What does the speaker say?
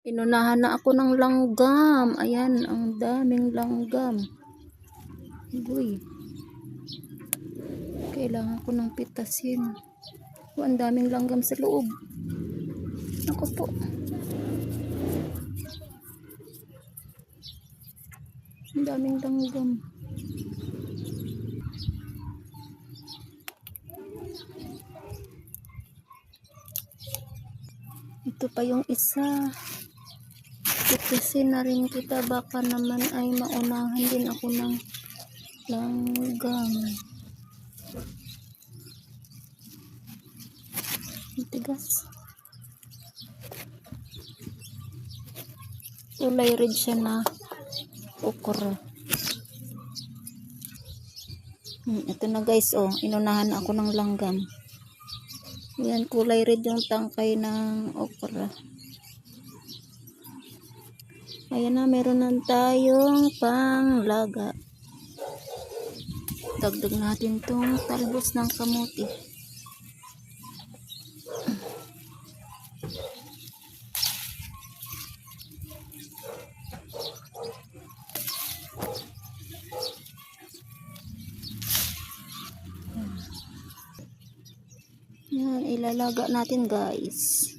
Inunahan na ako ng langgam. Ayan, ang daming langgam. Uy. Kailangan ko ng pitasin. Oh, ang daming langgam sa loob. Ako po. Ang daming langgam. Ito pa yung isa. Pitasin na rin kita. Baka naman ay maunahan din ako ng langgam. Ang tigas. Kulay red siya na okra. Hmm, ito na guys, oh. Inunahan ako ng langgam. Yan, kulay red yung tangkay ng okra. Ayan na, meron na tayong panglaga. Dagdag natin tong talbos ng kamuti. Yan, ilalaga natin guys.